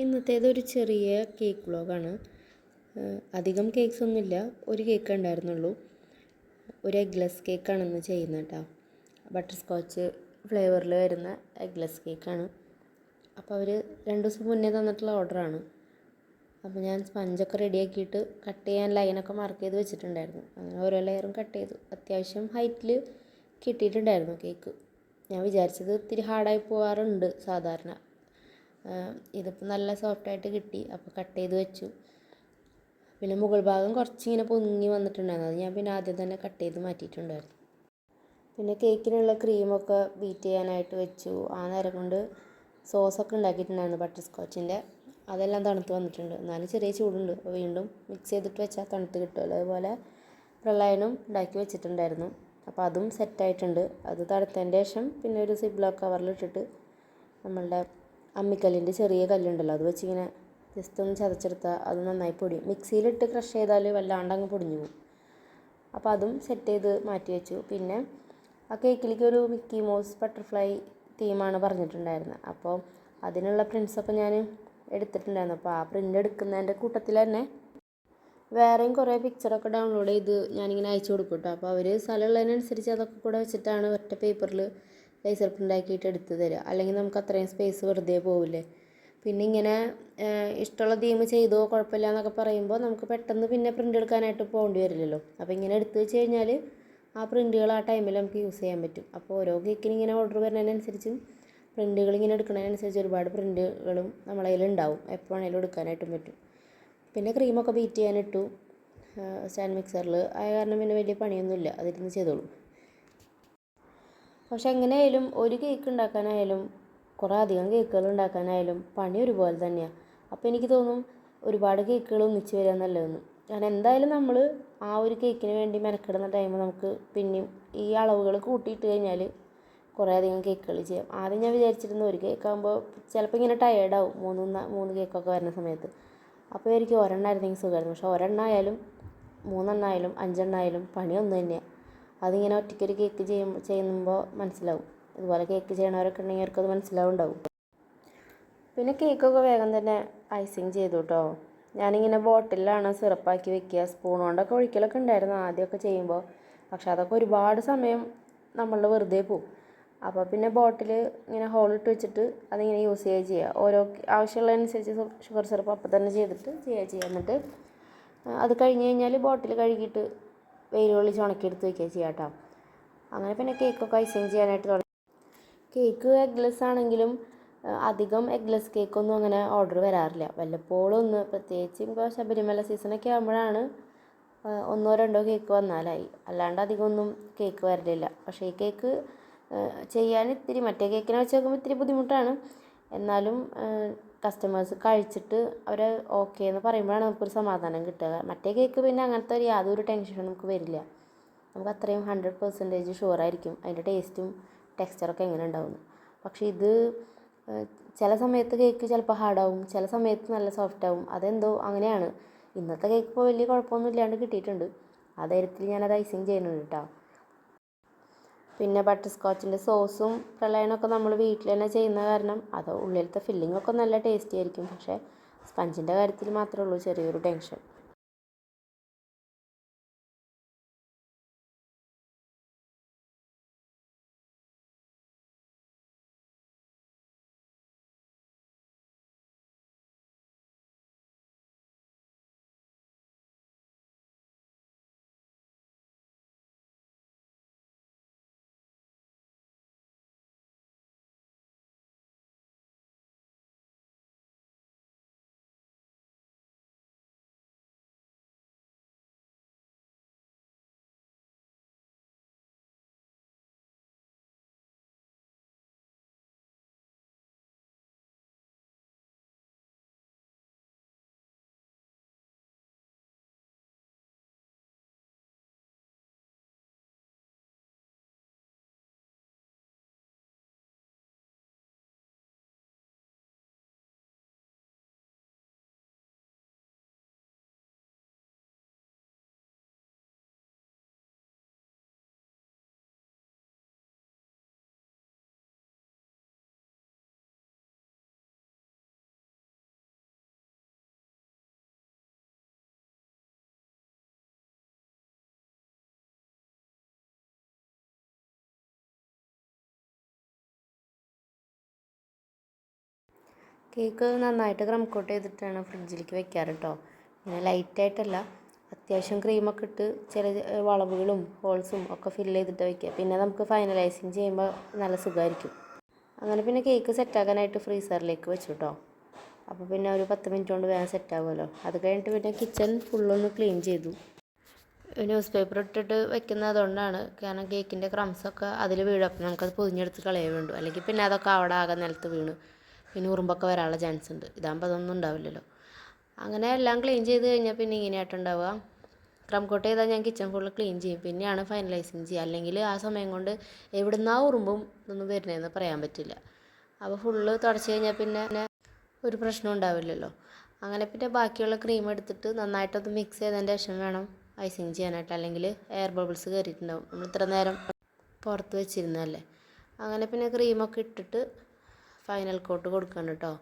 ഇന്നത്തേതൊരു ചെറിയ കേക്ക് വ്ളോഗാണ് അധികം കേക്ക്സ് ഒന്നുമില്ല. ഒരു കേക്ക് ഉണ്ടായിരുന്നുള്ളൂ ഒരു എഗ്ലെസ് കേക്കാണ് ഇന്ന് ചെയ്യുന്നത് കേട്ടോ ബട്ടർ സ്കോച്ച് ഫ്ലേവറിൽ വരുന്ന എഗ്ലെസ് കേക്കാണ് അപ്പോൾ അവർ രണ്ട് ദിവസം മുന്നേ തന്നിട്ടുള്ള ഓർഡറാണ് അപ്പോൾ ഞാൻ സ്പഞ്ചൊക്കെ റെഡിയാക്കിയിട്ട് കട്ട് ചെയ്യാൻ ലൈനൊക്കെ മാർക്ക് ചെയ്ത് വെച്ചിട്ടുണ്ടായിരുന്നു. അങ്ങനെ ഓരോ ലെയറും കട്ട് ചെയ്തു. അത്യാവശ്യം ഹൈറ്റിൽ കിട്ടിയിട്ടുണ്ടായിരുന്നു കേക്ക് ഞാൻ വിചാരിച്ചത് ഇത്തിരി ഹാർഡായി പോകാറുണ്ട് സാധാരണ. ഇതിപ്പോൾ നല്ല സോഫ്റ്റായിട്ട് കിട്ടി. അപ്പോൾ കട്ട് ചെയ്ത് വെച്ചു. പിന്നെ മുകൾ ഭാഗം കുറച്ചിങ്ങനെ പൊങ്ങി വന്നിട്ടുണ്ടായിരുന്നു. അത് ഞാൻ പിന്നെ ആദ്യം തന്നെ കട്ട് ചെയ്ത് മാറ്റിയിട്ടുണ്ടായിരുന്നു. പിന്നെ കേക്കിനുള്ള ക്രീമൊക്കെ ബീറ്റ് ചെയ്യാനായിട്ട് വെച്ചു. ആ നേരം കൊണ്ട് സോസൊക്കെ ഉണ്ടാക്കിയിട്ടുണ്ടായിരുന്നു ബട്ടർ സ്കോച്ചിന്റെ അതെല്ലാം തണുത്ത് വന്നിട്ടുണ്ട്. എന്നാലും ചെറിയ ചൂടുണ്ട്. അപ്പോൾ വീണ്ടും മിക്സ് ചെയ്തിട്ട് വെച്ചാൽ തണുത്ത് കിട്ടുമല്ലോ അതുപോലെ പ്രളയനും ഉണ്ടാക്കി വെച്ചിട്ടുണ്ടായിരുന്നു. അപ്പോൾ അതും സെറ്റായിട്ടുണ്ട് അത് തണുത്തതിന്റെ ശേഷം പിന്നെ ഒരു സിബ്ലോ കവറിലിട്ടിട്ട് നമ്മളുടെ അമ്മിക്കല്ലിന്റെ ചെറിയ കല്ലുണ്ടല്ലോ അത് വെച്ചിങ്ങനെ ജസ്റ്റ് ഒന്ന് ചതച്ചെടുത്താൽ അത് നന്നായി പൊടിയും മിക്സിയിലിട്ട് ക്രഷ് ചെയ്താൽ വല്ലാണ്ട് അങ്ങ് പൊടിഞ്ഞു പോകും. അപ്പോൾ അതും സെറ്റ് ചെയ്ത് മാറ്റി വെച്ചു. പിന്നെ ആ കേക്കിലേക്ക് ഒരു മിക്കി മോസ് ബട്ടർഫ്ലൈ തീമാണ് പറഞ്ഞിട്ടുണ്ടായിരുന്നത് അപ്പോൾ അതിനുള്ള പ്രിൻസൊക്കെ ഞാൻ എടുത്തിട്ടുണ്ടായിരുന്നു. അപ്പോൾ ആ പ്രിന്റ് എടുക്കുന്നതിന്റെ കൂട്ടത്തിൽ തന്നെ വേറെയും കുറേ പിക്ചറൊക്കെ ഡൗൺലോഡ് ചെയ്ത് ഞാനിങ്ങനെ അയച്ചു കൊടുക്കും കേട്ടോ അപ്പോൾ അവർ സ്ഥലമുള്ളതിനനുസരിച്ച് അതൊക്കെ കൂടെ വെച്ചിട്ടാണ് ഒറ്റ പേപ്പറിൽ ലേസർ പ്രിന്റാക്കിയിട്ട് എടുത്ത് തരിക അല്ലെങ്കിൽ നമുക്ക് അത്രയും സ്പേസ് വെറുതെ പോവില്ലേ? പിന്നെ ഇങ്ങനെ ഇഷ്ടമുള്ള തീം ചെയ്തോ കുഴപ്പമില്ല എന്നൊക്കെ പറയുമ്പോൾ നമുക്ക് പെട്ടെന്ന് പിന്നെ പ്രിന്റ് എടുക്കാനായിട്ട് പോകേണ്ടി വരില്ലല്ലോ. അപ്പോൾ ഇങ്ങനെ എടുത്ത് വെച്ച് കഴിഞ്ഞാൽ ആ പ്രിന്റുകൾ ആ ടൈമിൽ നമുക്ക് യൂസ് ചെയ്യാൻ പറ്റും. അപ്പോൾ ഓരോ കേക്കിന് ഇങ്ങനെ ഓർഡർ വരുന്നതിനനുസരിച്ചും പ്രിന്റുകൾ ഇങ്ങനെ എടുക്കുന്നതിനനുസരിച്ച് ഒരുപാട് പ്രിന്റുകളും നമ്മളെ കയ്യിൽ ഉണ്ടാവും. എപ്പോൾ വേണേലും എടുക്കാനായിട്ടും പറ്റും. പിന്നെ ക്രീമൊക്കെ ബീറ്റ് ചെയ്യാനിട്ടു സ്റ്റാൻഡ് മിക്സറിൽ ആയ കാരണം പിന്നെ വലിയ പണിയൊന്നുമില്ല. അതിരുന്ന് ചെയ്തോളും. പക്ഷെ എങ്ങനെയായാലും ഒരു കേക്ക് ഉണ്ടാക്കാനായാലും കുറേ അധികം കേക്കുകൾ ഉണ്ടാക്കാനായാലും പണി ഒരുപോലെ തന്നെയാണ് അപ്പോൾ എനിക്ക് തോന്നും ഒരുപാട് കേക്കുകൾ ഒന്നിച്ച് വരിക നല്ലതെന്ന്. കാരണം എന്തായാലും നമ്മൾ ആ ഒരു കേക്കിന് വേണ്ടി മെനക്കെടുന്ന ടൈം നമുക്ക് പിന്നെയും ഈ അളവുകൾ കൂട്ടിയിട്ട് കഴിഞ്ഞാൽ കുറേ അധികം കേക്കുകൾ ചെയ്യാം. ആദ്യം ഞാൻ വിചാരിച്ചിരുന്നു ഒരു കേക്കാകുമ്പോൾ ചിലപ്പോൾ ഇങ്ങനെ ടയേർഡാവും മൂന്ന് മൂന്ന് കേക്കൊക്കെ വരുന്ന സമയത്ത്. അപ്പോൾ എനിക്ക് ഒരെണ്ണമായിരുന്നെങ്കിൽ സുഖമായിരുന്നു പക്ഷെ ഒരെണ്ണമായാലും മൂന്നെണ്ണമായാലും അഞ്ചെണ്ണമായാലും പണി ഒന്ന് തന്നെയാണ് അതിങ്ങനെ ഒറ്റയ്ക്ക് ഒരു കേക്ക് ചെയ്യുമ്പോൾ ചെയ്യുമ്പോൾ മനസ്സിലാവും. ഇതുപോലെ കേക്ക് ചെയ്യണവരൊക്കെ ഉണ്ടെങ്കിൽ അവർക്കത് മനസ്സിലാവുണ്ടാവും. പിന്നെ കേക്കൊക്കെ വേഗം തന്നെ ഐസിങ് ചെയ്തു കേട്ടോ ഞാനിങ്ങനെ ബോട്ടിലാണ് സിറപ്പാക്കി വെക്കുക. സ്പൂൺ കൊണ്ടൊക്കെ ഒഴിക്കലൊക്കെ ഉണ്ടായിരുന്നു ആദ്യമൊക്കെ ചെയ്യുമ്പോൾ പക്ഷെ അതൊക്കെ ഒരുപാട് സമയം നമ്മളുടെ വെറുതെ പോവും. അപ്പോൾ പിന്നെ ബോട്ടിൽ ഇങ്ങനെ ഹോളിട്ട് വെച്ചിട്ട് അതിങ്ങനെ യൂസ് ചെയ്യുക ചെയ്യുക ഓരോ ആവശ്യമുള്ളതനുസരിച്ച് ഷുഗർ സിറപ്പ് അപ്പം തന്നെ ചെയ്തിട്ട് ചെയ്യുക. ചെയ്യുക എന്നിട്ട് അത് കഴിഞ്ഞ് കഴിഞ്ഞാൽ ബോട്ടിൽ കഴുകിയിട്ട് വെയിൽ കൊള്ളിച്ച് ഉണക്കിയെടുത്ത് വയ്ക്കുക ചെയ്യാം കേട്ടോ അങ്ങനെ പിന്നെ കേക്കൊക്കെ ഐസിങ് ചെയ്യാനായിട്ട് തുടങ്ങി. കേക്ക് എഗ്ലെസ് ആണെങ്കിലും അധികം എഗ്ലെസ് കേക്കൊന്നും അങ്ങനെ ഓർഡർ വരാറില്ല. വല്ലപ്പോഴും ഒന്ന് പ്രത്യേകിച്ച് ഇപ്പോൾ ശബരിമല സീസണൊക്കെ ആകുമ്പോഴാണ് ഒന്നോ രണ്ടോ കേക്ക് വന്നാലായി. അല്ലാണ്ട് അധികം ഒന്നും കേക്ക് വരലില്ല. പക്ഷേ ഈ കേക്ക് ചെയ്യാൻ ഇത്തിരി മറ്റേ കേക്കിനെ വെച്ച് നോക്കുമ്പോൾ ഇത്തിരി ബുദ്ധിമുട്ടാണ്. എന്നാലും കസ്റ്റമേഴ്സ് കഴിച്ചിട്ട് അവർ ഓക്കേ എന്ന് പറയുമ്പോഴാണ് നമുക്കൊരു സമാധാനം കിട്ടുക. മറ്റേ കേക്ക് പിന്നെ അങ്ങനത്തെ ഒരു യാതൊരു ടെൻഷനും നമുക്ക് വരില്ല. നമുക്ക് അത്രയും ഹൺഡ്രഡ് പെർസെന്റേജ് ഷുവറായിരിക്കും അതിന്റെ ടേസ്റ്റും ടെക്സ്ചറൊക്കെ എങ്ങനെ ഉണ്ടാവും പക്ഷേ ഇത് ചില സമയത്ത് കേക്ക് ചിലപ്പോൾ ഹാർഡാവും ചില സമയത്ത് നല്ല സോഫ്റ്റ് ആവും. അതെന്തോ അങ്ങനെയാണ്. ഇന്നത്തെ കേക്ക് ഇപ്പോൾ വലിയ കുഴപ്പമൊന്നും ഇല്ലാണ്ട് കിട്ടിയിട്ടുണ്ട്. ആ ധൈര്യത്തിൽ ഞാനത് ഐസിങ് ചെയ്യുന്നുണ്ട് കേട്ടോ പിന്നെ ബട്ടർ സ്കോച്ചിന്റെ സോസും പ്രളയനൊക്കെ നമ്മൾ വീട്ടിൽ തന്നെ ചെയ്യുന്ന കാരണം അത് ഉള്ളിലത്തെ ഫില്ലിങ്ങൊക്കെ നല്ല ടേസ്റ്റി ആയിരിക്കും. പക്ഷേ സ്പഞ്ചിന്റെ കാര്യത്തിൽ മാത്രമേ ഉള്ളൂ ചെറിയൊരു ടെൻഷൻ കേക്ക് നന്നായിട്ട് ക്രം കോട്ട് ചെയ്തിട്ടാണ് ഫ്രിഡ്ജിലേക്ക് വെക്കാറ് കേട്ടോ ഇങ്ങനെ ലൈറ്റായിട്ടല്ല അത്യാവശ്യം ക്രീമൊക്കെ ഇട്ട് ചില വളവുകളും ഹോൾസും ഒക്കെ ഫില്ല് ചെയ്തിട്ട് വെക്കുക. പിന്നെ നമുക്ക് ഫൈനലൈസിങ് ചെയ്യുമ്പോൾ നല്ല സുഖമായിരിക്കും. അങ്ങനെ പിന്നെ കേക്ക് സെറ്റാക്കാനായിട്ട് ഫ്രീസറിലേക്ക് വെച്ചു കേട്ടോ അപ്പോൾ പിന്നെ ഒരു പത്ത് മിനിറ്റ് കൊണ്ട് വേഗം സെറ്റാകുമല്ലോ അത് കഴിഞ്ഞിട്ട് പിന്നെ കിച്ചൺ ഫുള്ളൊന്ന് ക്ലീൻ ചെയ്തു. ന്യൂസ് പേപ്പർ ഇട്ടിട്ട് വെക്കുന്നതുകൊണ്ടാണ് കാരണം കേക്കിന്റെ ക്രംസൊക്കെ അതിൽ വീഴും അപ്പം നമുക്കത് പൊതിഞ്ഞെടുത്ത് കളയേ വേണ്ടു. അല്ലെങ്കിൽ പിന്നെ അതൊക്കെ അവിടെ ആകെ നിലത്ത് വീണ്. പിന്നെ ഉറുമ്പൊക്കെ വരാനുള്ള ചാൻസ് ഉണ്ട് ഇതാകുമ്പോൾ അതൊന്നും ഉണ്ടാവില്ലല്ലോ. അങ്ങനെ എല്ലാം ക്ലീൻ ചെയ്ത് കഴിഞ്ഞാൽ പിന്നെ ഇങ്ങനെയായിട്ടുണ്ടാവുക ക്രം കോട്ട് ചെയ്താൽ ഞാൻ കിച്ചൺ ഫുള്ള് ക്ലീൻ ചെയ്യും. പിന്നെയാണ് ഫൈനലൈസിങ് ചെയ്യുക. അല്ലെങ്കിൽ ആ സമയം കൊണ്ട് എവിടുന്നാ ഉറുമ്പും ഇതൊന്നും വരുന്നതെന്ന് പറയാൻ പറ്റില്ല. അപ്പോൾ ഫുള്ള് തുടച്ച് കഴിഞ്ഞാൽ പിന്നെ ഒരു പ്രശ്നം ഉണ്ടാവില്ലല്ലോ. അങ്ങനെ പിന്നെ ബാക്കിയുള്ള ക്രീം എടുത്തിട്ട് നന്നായിട്ടൊന്ന് മിക്സ് ചെയ്തതിന്റെ ശേഷം വേണം ഐസിങ് ചെയ്യാനായിട്ട്. അല്ലെങ്കിൽ എയർ ബബിൾസ് കയറിയിട്ടുണ്ടാവും നമ്മൾ ഇത്ര നേരം പുറത്ത് വെച്ചിരുന്നതല്ലേ. അങ്ങനെ പിന്നെ ക്രീമൊക്കെ ഇട്ടിട്ട് ഫൈനൽ കോട്ട് കൊടുക്കണം കേട്ടോ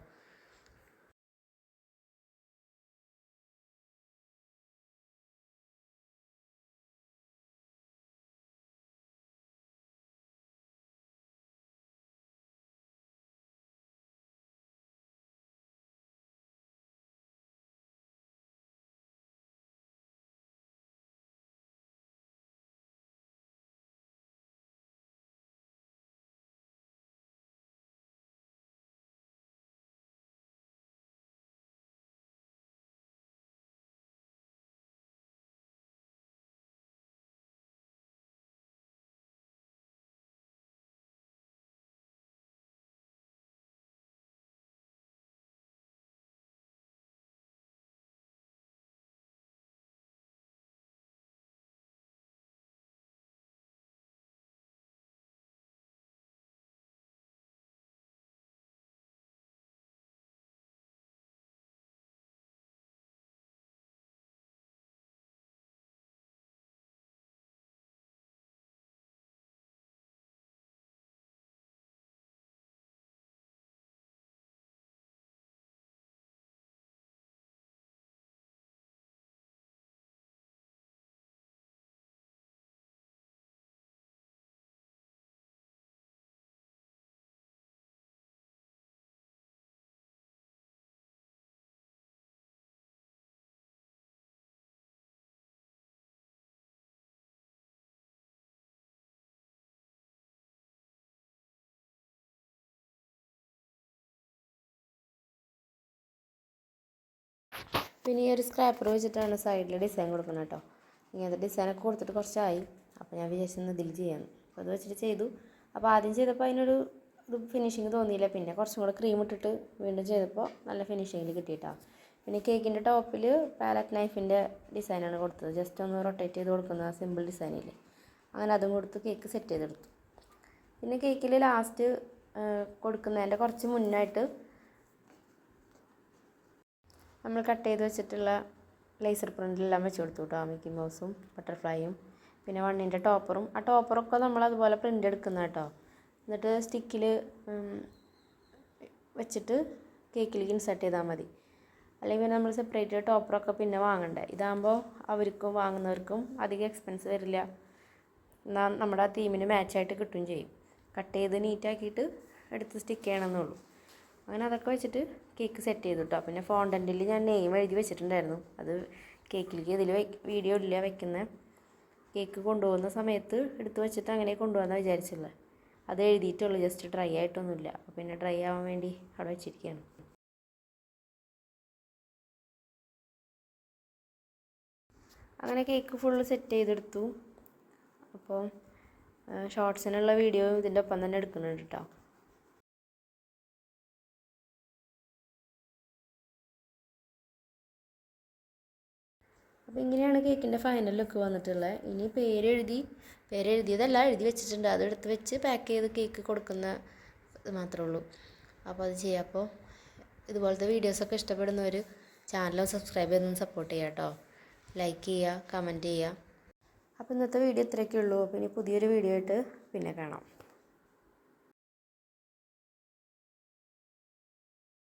പിന്നെ ഈ ഒരു സ്ക്രാപ്പർ വെച്ചിട്ടാണ് സൈഡിൽ ഡിസൈൻ കൊടുക്കുന്നത് കേട്ടോ. ഇങ്ങനത്തെ ഡിസൈനൊക്കെ കൊടുത്തിട്ട് കുറച്ചായി. അപ്പോൾ ഞാൻ വിചാരിച്ചത് ഇതിൽ ചെയ്യാമെന്ന് അപ്പോൾ അത് വെച്ചിട്ട് ചെയ്തു. അപ്പോൾ ആദ്യം ചെയ്തപ്പോൾ അതിനൊരു ഇത് ഫിനിഷിങ് തോന്നിയില്ല. പിന്നെ കുറച്ചും കൂടെ ക്രീം ഇട്ടിട്ട് വീണ്ടും ചെയ്തപ്പോൾ നല്ല ഫിനിഷിങ്ങിൽ കിട്ടിയിട്ടാ. പിന്നെ കേക്കിന്റെ ടോപ്പിൽ പാലറ്റ് നൈഫിന്റെ ഡിസൈനാണ് കൊടുത്തത്. ജസ്റ്റ് ഒന്ന് റൊട്ടേറ്റ് ചെയ്ത് കൊടുക്കുന്ന സിമ്പിൾ ഡിസൈനിൽ അങ്ങനെ അതും കൊടുത്ത് കേക്ക് സെറ്റ് ചെയ്തെടുത്തു. പിന്നെ കേക്കിൽ ലാസ്റ്റ് കൊടുക്കുന്നതിന്റെ കുറച്ച് മുന്നായിട്ട് നമ്മൾ കട്ട് ചെയ്ത് വെച്ചിട്ടുള്ള ലേസർ പ്രിന്റിലെല്ലാം വെച്ച് കൊടുത്തു കേട്ടോ മിക്കി മൗസും ബട്ടർഫ്ലൈയും പിന്നെ വണ്ണിന്റെ ടോപ്പറും ആ ടോപ്പറൊക്കെ നമ്മൾ അതുപോലെ പ്രിന്റ് എടുക്കുന്ന കേട്ടോ. എന്നിട്ട് സ്റ്റിക്കിൽ വെച്ചിട്ട് കേക്കിലേക്ക് ഇൻസർട്ട് ചെയ്താൽ മതി. അല്ലെങ്കിൽ നമ്മൾ സെപ്പറേറ്റ് ടോപ്പറൊക്കെ പിന്നെ വാങ്ങണ്ടേ. ഇതാകുമ്പോൾ അവർക്കും വാങ്ങുന്നവർക്കും അധികം എക്സ്പെൻസ് വരില്ല. എന്നാൽ നമ്മുടെ ആ തീമിന് മാച്ചായിട്ട് കിട്ടുകയും ചെയ്യും. കട്ട് ചെയ്ത് നീറ്റാക്കിയിട്ട് എടുത്ത് സ്റ്റിക്ക് ചെയ്യണമെന്നുള്ളൂ. അങ്ങനെ അതൊക്കെ വെച്ചിട്ട് കേക്ക് സെറ്റ് ചെയ്തു കേട്ടോ പിന്നെ ഫോണ്ടന്റിൽ ഞാൻ നെയിം എഴുതി വെച്ചിട്ടുണ്ടായിരുന്നു. അത് കേക്കിലേക്ക് ഇതിൽ വീഡിയോ ഇല്ല വെക്കുന്ന. കേക്ക് കൊണ്ടുപോകുന്ന സമയത്ത് എടുത്ത് വെച്ചിട്ട് അങ്ങനെ കൊണ്ടുപോകാമെന്ന് വിചാരിച്ചില്ല അത് എഴുതിയിട്ടുള്ളൂ ജസ്റ്റ് ഡ്രൈ ആയിട്ടൊന്നുമില്ല. അപ്പോൾ പിന്നെ ഡ്രൈ ആവാൻ വേണ്ടി അവിടെ വെച്ചിരിക്കുകയാണ് അങ്ങനെ കേക്ക് ഫുള്ള് സെറ്റ് ചെയ്തെടുത്തു. അപ്പോൾ ഷോർട്സിനുള്ള വീഡിയോ ഇതിന്റെ ഒപ്പം തന്നെ എടുക്കുന്നുണ്ട് കേട്ടോ അപ്പോൾ ഇങ്ങനെയാണ് കേക്കിന്റെ ഫൈനൽ ലുക്ക് വന്നിട്ടുള്ളത് ഇനി പേരെഴുതി പേരെഴുതിയതല്ല എഴുതി വെച്ചിട്ടുണ്ട്. അത് എടുത്ത് വെച്ച് പാക്ക് ചെയ്ത് കേക്ക് കൊടുക്കുന്ന മാത്രമേ ഉള്ളൂ. അപ്പോൾ അത് ചെയ്യാം. അപ്പോൾ ഇതുപോലത്തെ വീഡിയോസൊക്കെ ഇഷ്ടപ്പെടുന്നവർ ചാനൽ സബ്സ്ക്രൈബ് ചെയ്തൊന്ന് സപ്പോർട്ട് ചെയ്യുക കേട്ടോ ലൈക്ക് ചെയ്യുക കമന്റ് ചെയ്യുക. അപ്പോൾ ഇന്നത്തെ വീഡിയോ ഇത്രയൊക്കെ ഉള്ളൂ. അപ്പോൾ ഇനി പുതിയൊരു വീഡിയോ ആയിട്ട് പിന്നെ കാണാം.